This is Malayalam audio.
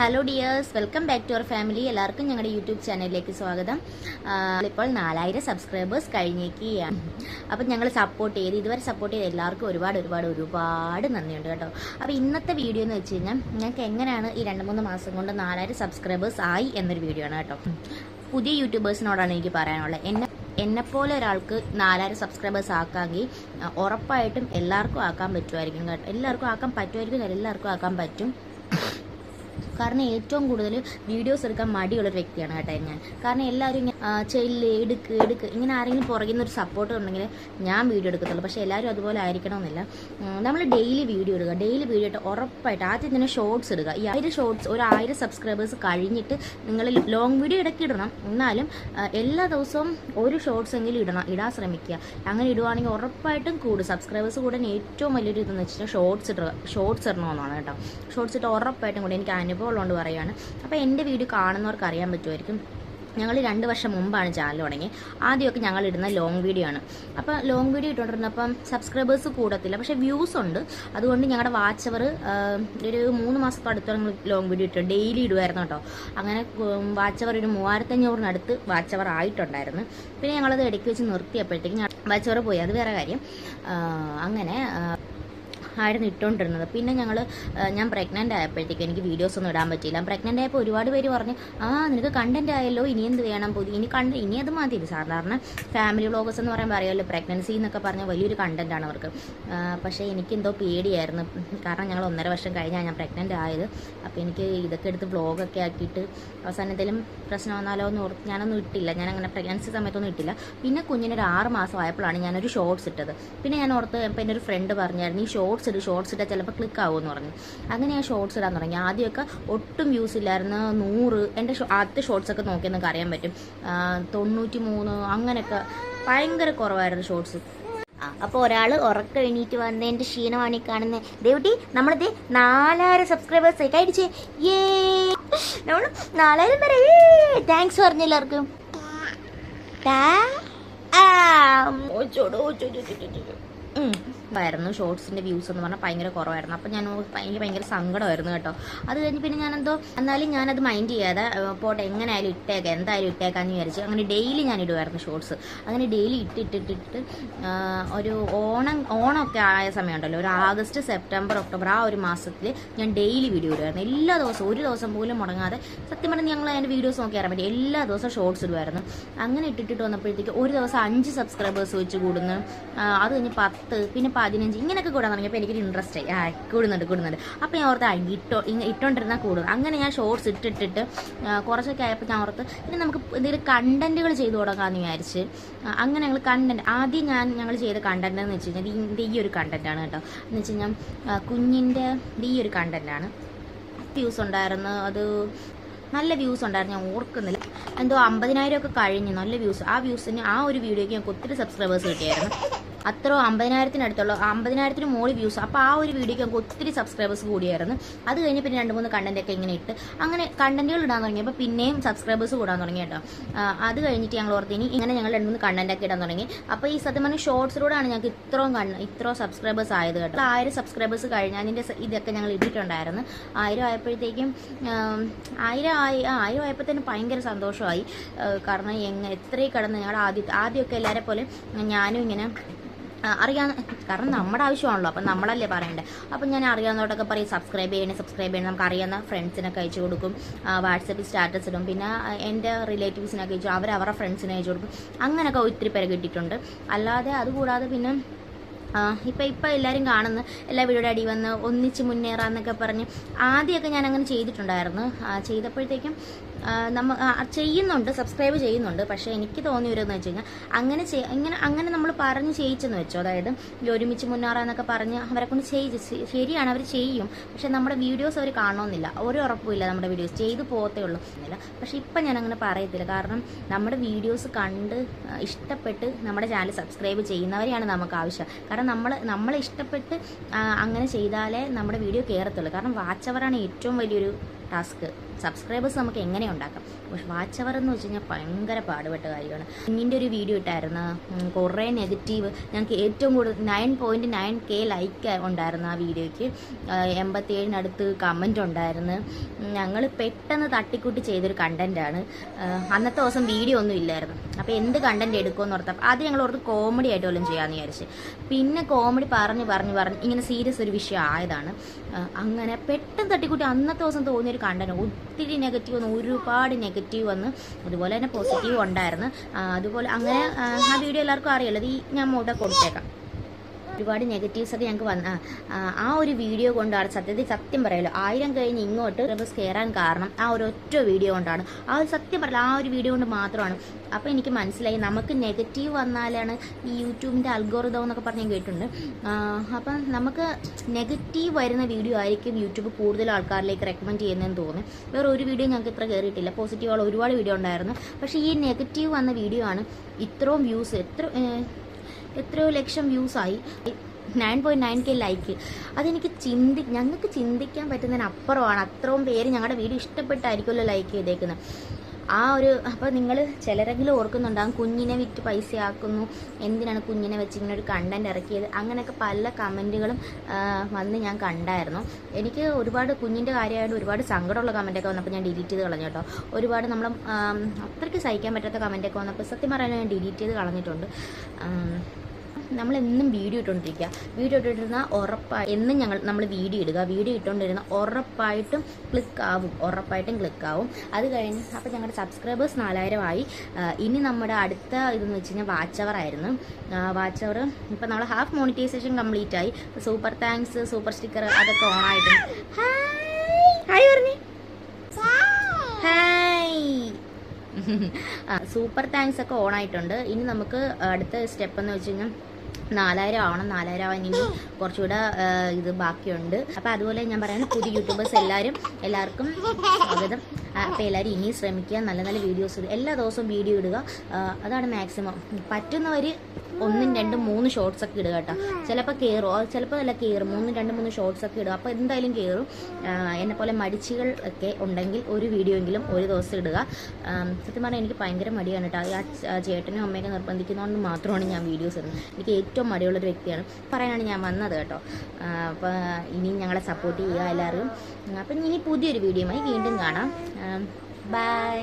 Hello dears welcome back to our family എല്ലാവർക്കും ഞങ്ങളുടെ യൂട്യൂബ് ചാനലിലേക്ക് സ്വാഗതം. ഇപ്പോൾ നാലായിരം സബ്സ്ക്രൈബേഴ്സ് കഴിഞ്ഞേക്കുകയാണ്. അപ്പം ഞങ്ങൾ സപ്പോർട്ട് ചെയ്ത് ഇതുവരെ സപ്പോർട്ട് ചെയ്ത് എല്ലാവർക്കും ഒരുപാട് ഒരുപാട് ഒരുപാട് നന്ദിയുണ്ട് കേട്ടോ. അപ്പോൾ ഇന്നത്തെ വീഡിയോ എന്ന് വെച്ച് കഴിഞ്ഞാൽ ഞങ്ങൾക്ക് എങ്ങനെയാണ് ഈ രണ്ട് മൂന്ന് മാസം കൊണ്ട് നാലായിരം സബ്സ്ക്രൈബേഴ്സ് ആയി എന്നൊരു വീഡിയോ ആണ് കേട്ടോ. പുതിയ യൂട്യൂബേഴ്സിനോടാണ് എനിക്ക് പറയാനുള്ളത്. എന്നെ എന്നെപ്പോലെ ഒരാൾക്ക് നാലായിരം സബ്സ്ക്രൈബേഴ്സ് ആക്കാമെങ്കിൽ ഉറപ്പായിട്ടും എല്ലാവർക്കും ആക്കാൻ പറ്റുമായിരിക്കും കേട്ടോ. എല്ലാവർക്കും ആക്കാൻ പറ്റുമായിരിക്കും എല്ലാവർക്കും ആക്കാൻ പറ്റും. കാരണം ഏറ്റവും കൂടുതൽ വീഡിയോസ് എടുക്കാൻ മടിയുള്ളൊരു വ്യക്തിയാണ് കേട്ടോ ഞാൻ. കാരണം എല്ലാവരും ചെല്ല് എടുക്ക് എടുക്ക്. ഇങ്ങനെ ആരെങ്കിലും പുറകിൽ നിന്ന് ഒരു സപ്പോർട്ട് ഉണ്ടെങ്കിൽ ഞാൻ വീഡിയോ എടുക്കത്തുള്ളൂ. പക്ഷേ എല്ലാവരും അതുപോലെ ആയിരിക്കണമെന്നില്ല. നമ്മൾ ഡെയിലി വീഡിയോ ഇടുക ഡെയിലി വീഡിയോ ഇട്ട് ഉറപ്പായിട്ട് ആദ്യം തന്നെ ഷോർട്സ് ഇടുക. ഈ ആയിരം ഷോർട്സ് ഒരു ആയിരം സബ്സ്ക്രൈബേഴ്സ് കഴിഞ്ഞിട്ട് നിങ്ങൾ ലോങ് വീഡിയോ ഇടയ്ക്ക് ഇടണം. എന്നാലും എല്ലാ ദിവസവും ഒരു ഷോർട്സ് എങ്കിലും ഇടണം ഇടാൻ ശ്രമിക്കുക. അങ്ങനെ ഇടുവാണെങ്കിൽ ഉറപ്പായിട്ടും കൂടും. സബ്സ്ക്രൈബേഴ്സ് കൂടാൻ ഏറ്റവും വലിയൊരു ഇതെന്ന് വെച്ചാൽ ഷോർട്സ് ഇടുക. ഷോർട്സ് ഇടണമെന്നാണ് കേട്ടോ. ഷോർട്സ് ഇട്ട് ഉറപ്പായിട്ടും കൂടി എനിക്ക് അനുഭവം ഉള്ളതുകൊണ്ട് പറയുകയാണ് അപ്പോൾ എന്റെ വീഡിയോ കാണുന്നവർക്ക് അറിയാൻ പറ്റുമായിരിക്കും. ഞങ്ങൾ രണ്ട് വർഷം മുമ്പാണ് ചാനൽ തുടങ്ങി ആദ്യമൊക്കെ ഞങ്ങൾ ഇടുന്ന ലോങ് വീഡിയോ ആണ്. അപ്പോൾ ലോങ് വീഡിയോ ഇട്ടുകൊണ്ടിരുന്നപ്പം സബ്സ്ക്രൈബേഴ്സ് കൂടത്തില്ല. പക്ഷെ വ്യൂസ് ഉണ്ട്. അതുകൊണ്ട് ഞങ്ങളുടെ വാച്ച് അവർ ഒരു മൂന്ന് മാസത്തോടത്തോളം ഞങ്ങൾ ലോങ് വീഡിയോ ഇട്ടു ഡെയിലി ഇടുമായിരുന്നു കേട്ടോ. അങ്ങനെ വാച്ച് അവർ ഒരു മൂവായിരത്തഞ്ഞൂറിനടുത്ത് വാച്ച് അവർ ആയിട്ടുണ്ടായിരുന്നു. പിന്നെ ഞങ്ങളത് ഇടയ്ക്ക് വെച്ച് നിർത്തിയപ്പോഴത്തേക്കും വാച്ച് അവർ പോയി. അത് വേറെ കാര്യം. അങ്ങനെ ആയിരുന്നു ഇട്ടുകൊണ്ടിരുന്നത് പിന്നെ ഞങ്ങൾ ഞാൻ പ്രഗ്നന്റ് ആയപ്പോഴത്തേക്ക് എനിക്ക് വീഡിയോസ് ഒന്നും ഇടാൻ പറ്റിയില്ല. പ്രഗ്നന്റ് ആയപ്പോൾ ഒരുപാട് പേര് പറഞ്ഞു ആ നിനക്ക് കണ്ടന്റ് ആയല്ലോ ഇനി എന്ത് വേണം? പുതിയ ഇനി കണ്ട ഇനി അത് മതി. സാധാരണ ഫാമിലി വ്ളോഗേഴ്സ് എന്ന് പറയുമ്പോൾ അറിയാമല്ലോ പ്രഗ്നൻസി എന്നൊക്കെ പറഞ്ഞ വലിയൊരു കണ്ടന്റ് ആണ് അവർക്ക്. പക്ഷേ എനിക്കെന്തോ പേടിയായിരുന്നു. കാരണം ഞങ്ങൾ ഒന്നര വർഷം കഴിഞ്ഞാണ് ഞാൻ പ്രഗ്നന്റ് ആയത്. അപ്പോൾ എനിക്ക് ഇതൊക്കെ എടുത്ത് വ്ളോഗൊക്കെ ആക്കിയിട്ട് അവസാനം എന്തെങ്കിലും പ്രശ്നം വന്നാലോ എന്ന് ഓർത്ത് ഞാനൊന്നും ഇട്ടില്ല. ഞാൻ അങ്ങനെ പ്രഗ്നൻസി സമയത്തൊന്നും ഇട്ടില്ല. പിന്നെ കുഞ്ഞിനൊരു ആറ് മാസം ആയപ്പോഴാണ് ഞാനൊരു ഷോർട്സ് ഇട്ടത്. പിന്നെ ഞാൻ ഓർത്ത് ഇപ്പം എന്റെ ഒരു ഫ്രണ്ട് പറഞ്ഞായിരുന്നു ഈ ഷോർട്സ് ഇട്ട് ഷോർട്സ് ഇട്ടാൽ ചിലപ്പോൾ ക്ലിക്ക് ആവുമെന്ന് പറഞ്ഞു. അങ്ങനെ ഞാൻ ഷോർട്സ് ഇടാൻ തുടങ്ങി. ആദ്യമൊക്കെ ഒട്ടും യൂസ് ഇല്ലായിരുന്നു. നൂറ് എന്റെ ആദ്യത്തെ ഷോർട്സ് ഒക്കെ നോക്കി നിങ്ങൾക്ക് അറിയാൻ പറ്റും. തൊണ്ണൂറ്റി മൂന്ന് അങ്ങനെയൊക്കെ ഭയങ്കര കുറവായിരുന്നു ഷോർട്സ് അപ്പോൾ ഒരാൾ ഉറക്കം എണീറ്റ് വന്നതിന്റെ ക്ഷീണമാണ് ഈ കാണുന്നത് ദേവട്ടി നമ്മളിത് നാലായിരം സബ്സ്ക്രൈബേഴ്സ് കൈടിച്ചേ ഏ നമ്മൾ നാലായിരം വരെ താങ്ക്സ് പറഞ്ഞു എല്ലാവർക്കും. ആ. ഓ, ചൂട്, ചോ ചോ ചോ. ഉം. ആയിരുന്നു ഷോർട്സിന്റെ വ്യൂസ് എന്ന് പറഞ്ഞാൽ ഭയങ്കര കുറവായിരുന്നു. അപ്പൊ ഞാൻ എനിക്ക് ഭയങ്കര സങ്കടമായിരുന്നു കേട്ടോ. അത് കഴിഞ്ഞ് പിന്നെ ഞാനെന്തോ എന്നാലും ഞാനത് മൈൻഡ് ചെയ്യാതെ പോട്ടെ എങ്ങനെയായാലും ഇട്ടേക്കാം എന്തായാലും ഇട്ടേക്കാന്ന് വിചാരിച്ചു അങ്ങനെ ഡെയിലി ഞാൻ ഇടുമായിരുന്നു ഷോർട്സ്. അങ്ങനെ ഡെയിലി ഇട്ടിട്ടിട്ടിട്ട് ഒരു ഓണം ഓണമൊക്കെ ആയ സമയമുണ്ടല്ലോ. ഒരു ആഗസ്റ്റ് സെപ്റ്റംബർ ഒക്ടോബർ ആ ഒരു മാസത്തിൽ ഞാൻ ഡെയിലി വീഡിയോ ഇടുമായിരുന്നു എല്ലാ ദിവസവും ഒരു ദിവസം പോലും മുടങ്ങാതെ സത്യം പറഞ്ഞാൽ ഞങ്ങൾ അതിന്റെ വീഡിയോസ് നോക്കി അറിയാൻ പറ്റും എല്ലാ ദിവസവും ഷോർട്സ് ഇടുമായിരുന്നു അങ്ങനെ ഇട്ടിട്ടിട്ട് വന്നപ്പോഴത്തേക്ക് ഒരു ദിവസം അഞ്ച് സബ്സ്ക്രൈബേഴ്സ് വെച്ച് കൂടുന്നു. അത് കഴിഞ്ഞ് പത്ത് പിന്നെ പതിനഞ്ച് ഇങ്ങനെയൊക്കെ കൂടാൻ തുടങ്ങിയപ്പോൾ എനിക്കൊരു ഇൻട്രസ്റ്റ് ആയി. ആ കൂടുന്നുണ്ട് കൂടുന്നുണ്ട്. അപ്പോൾ ഞാൻ ഓർത്ത് ഇട്ടോ ഇട്ടോണ്ടിരുന്നാൽ കൂടും അങ്ങനെ ഞാൻ ഷോർട്സ് ഇട്ടിട്ടിട്ട് കുറച്ചൊക്കെ ആയപ്പോൾ ഞാൻ ഓർത്ത് പിന്നെ നമുക്ക് എന്തെങ്കിലും കണ്ടന്റുകൾ ചെയ്തു തുടങ്ങാമെന്ന് വിചാരിച്ച് അങ്ങനെ ഞങ്ങൾ കണ്ടന്റ് ആദ്യം ഞാൻ ഞങ്ങൾ ചെയ്ത കണ്ടന്റ് എന്ന് വെച്ച് കഴിഞ്ഞാൽ ഈ ഒരു കണ്ടന്റാണ് കേട്ടോ. എന്ന് വെച്ച് കഴിഞ്ഞാൽ കുഞ്ഞിന്റെ ഈ ഒരു കണ്ടന്റാണ് വ്യൂസ് ഉണ്ടായിരുന്നു അത് നല്ല വ്യൂസ് ഉണ്ടായിരുന്നു ഞാൻ ഓർക്കുന്നില്ല. എന്തോ അമ്പതിനായിരം ഒക്കെ കഴിഞ്ഞു നല്ല വ്യൂസ് ആ വ്യൂസിന് ആ ഒരു വീഡിയോയ്ക്ക് ഞങ്ങൾക്ക് ഒത്തിരി സബ്സ്ക്രൈബേഴ്സ് കിട്ടിയായിരുന്നു. അത്ര അമ്പതിനായിരത്തിനടുത്തുള്ള അമ്പതിനായിരത്തിന് മോളി വ്യൂസ് അപ്പോൾ ആ ഒരു വീഡിയോയ്ക്ക് നമുക്ക് ഒത്തിരി സബ്സ്ക്രൈബേഴ്സ് കൂടിയായിരുന്നു. അത് കഴിഞ്ഞ് പിന്നെ രണ്ട് മൂന്ന് കണ്ടന്റൊക്കെ ഇങ്ങനെ ഇട്ട് അങ്ങനെ കണ്ടന്റുകൾ ഇടാൻ തുടങ്ങിയപ്പോൾ പിന്നെയും സബ്സ്ക്രൈബേഴ്സ് കൂടാൻ തുടങ്ങി കേട്ടോ. അത് കഴിഞ്ഞിട്ട് ഞങ്ങൾ ഓർത്തിനി ഇങ്ങനെ ഞങ്ങൾ രണ്ട് മൂന്ന് കണ്ടന്റൊക്കെ ഇടാൻ തുടങ്ങി. അപ്പോൾ ഈ സത്യം പറഞ്ഞാൽ ഷോർട്സിലൂടെയാണ് ഞങ്ങൾക്ക് ഇത്രയും കണ്ണ് ഇത്രയും സബ്സ്ക്രൈബേഴ്സ് ആയത് കേട്ടോ. ആയിരം സബ്സ്ക്രൈബേഴ്സ് കഴിഞ്ഞ് അതിന്റെ ഇതൊക്കെ ഞങ്ങൾ ഇട്ടിട്ടുണ്ടായിരുന്നു. ആയിരം ആയപ്പോഴത്തേക്കും ആയിരം ആയി ആയിരം തന്നെ ഭയങ്കര സന്തോഷമായി. കാരണം എങ്ങനെ എത്രയും കിടന്ന് ഞങ്ങളുടെ ആദ്യ ആദ്യമൊക്കെ എല്ലാവരെ പോലെ ഞാനും ഇങ്ങനെ അറിയാവുന്ന കാരണം നമ്മുടെ ആവശ്യമാണല്ലോ അപ്പം നമ്മളല്ലേ പറയണ്ടേ? അപ്പം ഞാൻ അറിയാവുന്നവരോടൊക്കെ പറയും സബ്സ്ക്രൈബ് ചെയ്യണേ സബ്സ്ക്രൈബ് ചെയ്യണം നമുക്ക് അറിയാവുന്ന ഫ്രണ്ട്സിനൊക്കെ അയച്ചു കൊടുക്കും. വാട്സപ്പിൽ സ്റ്റാറ്റസ് ഇടും. പിന്നെ എന്റെ റിലേറ്റീവ്സിനൊക്കെ അയച്ചു അവർ അവരുടെ ഫ്രണ്ട്സിനെ അയച്ചു കൊടുക്കും. അങ്ങനെയൊക്കെ ഒത്തിരി പേരെ കിട്ടിയിട്ടുണ്ട്. അല്ലാതെ അതുകൂടാതെ പിന്നെ ഇപ്പം ഇപ്പം എല്ലാവരും കാണുന്നു. എല്ലാ വീഡിയോയുടെ അടി വന്ന് ഒന്നിച്ച് മുന്നേറാന്നൊക്കെ പറഞ്ഞ് ആദ്യമൊക്കെ ഞാൻ അങ്ങനെ ചെയ്തിട്ടുണ്ടായിരുന്നു ചെയ്തപ്പോഴത്തേക്കും നമ്മ ചെയ്യുന്നുണ്ട് സബ്സ്ക്രൈബ് ചെയ്യുന്നുണ്ട്. പക്ഷേ എനിക്ക് തോന്നിയ ഒരു എന്ന് വെച്ച് കഴിഞ്ഞാൽ അങ്ങനെ ഇങ്ങനെ അങ്ങനെ നമ്മൾ പറഞ്ഞ് ചെയ്യിച്ചെന്ന് വെച്ചോ. അതായത് ഒരുമിച്ച് മുന്നേറാന്നൊക്കെ പറഞ്ഞ് അവരെ കൊണ്ട് ചെയ്ത് ശരിയാണ് അവർ ചെയ്യും. പക്ഷേ നമ്മുടെ വീഡിയോസ് അവർ കാണണമെന്നില്ല ഒരു ഉറപ്പുമില്ല നമ്മുടെ വീഡിയോസ് ചെയ്തു പോകത്തേ ഉള്ളൂ. എന്നില്ല പക്ഷേ ഇപ്പം ഞാൻ അങ്ങനെ പറയത്തില്ല. കാരണം നമ്മുടെ വീഡിയോസ് കണ്ട് ഇഷ്ടപ്പെട്ട് നമ്മുടെ ചാനൽ സബ്സ്ക്രൈബ് ചെയ്യുന്നവരെയാണ് നമുക്ക് ആവശ്യം. കാരണം നമ്മൾ നമ്മളെ ഇഷ്ടപ്പെട്ട് അങ്ങനെ ചെയ്താലേ നമ്മുടെ വീഡിയോ കയറത്തുള്ളൂ കാരണം വാച്ച് അവറാണ് ഏറ്റവും വലിയൊരു ടാസ്ക് സബ്സ്ക്രൈബേഴ്സ് നമുക്ക് എങ്ങനെ ഉണ്ടാക്കാം? പക്ഷെ വാച്ച് അവർ എന്ന് വെച്ച് കഴിഞ്ഞാൽ ഭയങ്കര പാടുപെട്ട കാര്യമാണ്. കുഞ്ഞിന്റെ ഒരു വീഡിയോ ഇട്ടായിരുന്നു. കുറേ നെഗറ്റീവ് ഞങ്ങൾക്ക് ഏറ്റവും കൂടുതൽ nine point nine K like ഉണ്ടായിരുന്നു ആ വീഡിയോയ്ക്ക് എൺപത്തി ഏഴിനടുത്ത് കമന്റ് ഉണ്ടായിരുന്നു. ഞങ്ങൾ പെട്ടെന്ന് തട്ടിക്കൂട്ടി ചെയ്തൊരു കണ്ടന്റാണ് അന്നത്തെ ദിവസം വീഡിയോ ഒന്നും ഇല്ലായിരുന്നു. അപ്പോൾ എന്ത് കണ്ടന്റ് എടുക്കുമെന്ന് ഓർത്തപ്പോൾ അത് ഞങ്ങൾ ഓർത്ത് കോമഡി ആയിട്ട് വല്ലതും ചെയ്യാമെന്ന് വിചാരിച്ച്. പിന്നെ കോമഡി പറഞ്ഞ് പറഞ്ഞ് പറഞ്ഞ് ഇങ്ങനെ സീരിയസ് ഒരു വിഷയം ആയതാണ്. അങ്ങനെ പെട്ടെന്ന് തട്ടിക്കൂട്ടി അന്നത്തെ ദിവസം തോന്നിയൊരു കണ്ടന്റ് ഒത്തിരി നെഗറ്റീവ് വന്നു ഒരുപാട് നെഗറ്റീവ് വന്ന് അതുപോലെ തന്നെ പോസിറ്റീവ് ഉണ്ടായിരുന്നു. അതുപോലെ അങ്ങനെ ആ, വീഡിയോ എല്ലാവർക്കും അറിയുള്ളത് ഈ ഞാൻ മോട്ടെ കൊടുത്തേക്കാം. ഒരുപാട് നെഗറ്റീവ്സ് ഒക്കെ ഞങ്ങൾക്ക് വന്ന ആ, ഒരു വീഡിയോ കൊണ്ടാണ് സത്യത്തിൽ സത്യം പറയല്ലോ. ആയിരം കഴിഞ്ഞ് ഇങ്ങോട്ട് സിലബസ് കയറാൻ കാരണം ആ ഒരു ഒറ്റ വീഡിയോ കൊണ്ടാണ്. ആ ഒരു സത്യം പറയല്ലോ ആ ഒരു വീഡിയോ കൊണ്ട് മാത്രമാണ്. അപ്പോൾ എനിക്ക് മനസ്സിലായി നമുക്ക് നെഗറ്റീവ് വന്നാലാണ് ഈ യൂട്യൂബിന്റെ അൽഗോറിതം എന്നൊക്കെ പറഞ്ഞ് ഞാൻ കേട്ടിട്ടുണ്ട്. അപ്പം നമുക്ക് നെഗറ്റീവ് വരുന്ന വീഡിയോ ആയിരിക്കും യൂട്യൂബ് കൂടുതൽ ആൾക്കാരിലേക്ക് റെക്കമെൻഡ് ചെയ്യുന്നതെന്ന് തോന്നുന്നു. വേറെ ഒരു വീഡിയോ ഞങ്ങൾക്ക് ഇത്ര കയറിയിട്ടില്ല പോസിറ്റീവുള്ള ഒരുപാട് വീഡിയോ ഉണ്ടായിരുന്നു. പക്ഷേ ഈ നെഗറ്റീവ് വന്ന വീഡിയോ ആണ് ഇത്രയും വ്യൂസ് എത്ര എത്രയോ ലക്ഷം വ്യൂസായി nine point nine K like അതെനിക്ക് ചിന്തി ഞങ്ങൾക്ക് ചിന്തിക്കാൻ പറ്റുന്നതിന് അപ്പുറമാണ് അത്രയും പേര് ഞങ്ങളുടെ വീഡിയോ ഇഷ്ടപ്പെട്ടായിരിക്കുമല്ലോ ലൈക്ക് ചെയ്തേക്കുന്നത്. ആ ഒരു അപ്പോൾ നിങ്ങൾ ചിലരെങ്കിലും ഓർക്കുന്നുണ്ടാകും കുഞ്ഞിനെ വിറ്റ് പൈസയാക്കുന്നു എന്തിനാണ് കുഞ്ഞിനെ വെച്ച് ഇങ്ങനെ ഒരു കണ്ടന്റ് ഇറക്കിയത്? അങ്ങനെയൊക്കെ പല കമന്റുകളും വന്ന് ഞാൻ കണ്ടായിരുന്നു. എനിക്ക് ഒരുപാട് കുഞ്ഞിന്റെ കാര്യമായിട്ട് ഒരുപാട് സങ്കടമുള്ള കമന്റ് ഒക്കെ വന്നപ്പോൾ ഞാൻ ഡിലീറ്റ് ചെയ്ത് കളഞ്ഞു കേട്ടോ. ഒരുപാട് നമ്മൾ അത്രയ്ക്ക് സഹിക്കാൻ പറ്റാത്ത കമന്റ് ഒക്കെ വന്നപ്പോൾ സത്യം പറയാൻ ഞാൻ ഡിലീറ്റ് ചെയ്ത് കളഞ്ഞിട്ടുണ്ട്. ആം, നമ്മളെന്നും വീഡിയോ ഇട്ടുകൊണ്ടിരിക്കുക. വീഡിയോ ഇട്ടിരുന്ന ഉറപ്പായി എന്നും ഞങ്ങൾ നമ്മൾ വീഡിയോ ഇടുക. വീഡിയോ ഇട്ടുകൊണ്ടിരുന്ന ഉറപ്പായിട്ടും ക്ലിക്ക് ആവും. ഉറപ്പായിട്ടും ക്ലിക്ക് ആവും. അത് കഴിഞ്ഞ് അപ്പോൾ ഞങ്ങളുടെ സബ്സ്ക്രൈബേഴ്സ് നാലായിരം ആയി. ഇനി നമ്മുടെ അടുത്ത ഇതെന്ന് വെച്ച് കഴിഞ്ഞാൽ വാച്ച് അവർ ആയിരുന്നു. വാച്ച് അവർ ഇപ്പം നമ്മൾ ഹാഫ് മോണിറ്റൈസേഷൻ കംപ്ലീറ്റ് ആയി. സൂപ്പർ താങ്ക്സ് സൂപ്പർ സ്റ്റിക്കർ അതൊക്കെ ഓൺ ആയിട്ടുണ്ട് ഹായ് പറഞ്ഞേ സൂപ്പർ താങ്ക്സ് ഒക്കെ ഓൺ ആയിട്ടുണ്ട്. ഇനി നമുക്ക് അടുത്ത സ്റ്റെപ്പ് എന്ന് വെച്ച് കഴിഞ്ഞാൽ നാലായിരം ആവണം നാലായിരം ആവാൻ ഇനി കുറച്ചുകൂടെ ഇത് ബാക്കിയുണ്ട്. അപ്പോൾ അതുപോലെ ഞാൻ പറയുന്നത് പുതിയ യൂട്യൂബേഴ്സ് എല്ലാവരും എല്ലാവർക്കും സ്വാഗതം. അപ്പോൾ എല്ലാവരും ഇനി ശ്രമിക്കുക നല്ല നല്ല വീഡിയോസ് എല്ലാ ദിവസവും വീഡിയോ ഇടുക. അതാണ് മാക്സിമം പറ്റുന്നവർ ഒന്നും രണ്ടും മൂന്ന് ഷോർട്സ് ഒക്കെ ഇടുക കേട്ടോ. ചിലപ്പോൾ കയറും ചിലപ്പോൾ നല്ല കയറും മൂന്നും രണ്ടും മൂന്ന് ഷോർട്സ് ഒക്കെ ഇടുക. അപ്പോൾ എന്തായാലും കയറും പോലെ മടിച്ചുകൾ ഒക്കെ ഉണ്ടെങ്കിൽ ഒരു വീഡിയോ എങ്കിലും ഒരു ദിവസം ഇടുക. സത്യം പറഞ്ഞാൽ എനിക്ക് ഭയങ്കര മടിയാണ് കേട്ടോ. ആ ചേട്ടനും അമ്മയൊക്കെ നിർബന്ധിക്കുന്നതുകൊണ്ട് മാത്രമാണ് ഞാൻ വീഡിയോസ് ഇടുന്നത്. എനിക്ക് ഏറ്റവും മടിയുള്ളൊരു വ്യക്തിയാണ്. പറയാനാണ് ഞാൻ വന്നത് കേട്ടോ. അപ്പോൾ ഇനിയും ഞങ്ങളെ സപ്പോർട്ട് ചെയ്യുക എല്ലാവരും. അപ്പം ഇനി പുതിയൊരു വീഡിയോയുമായി വീണ്ടും കാണാം. ബൈ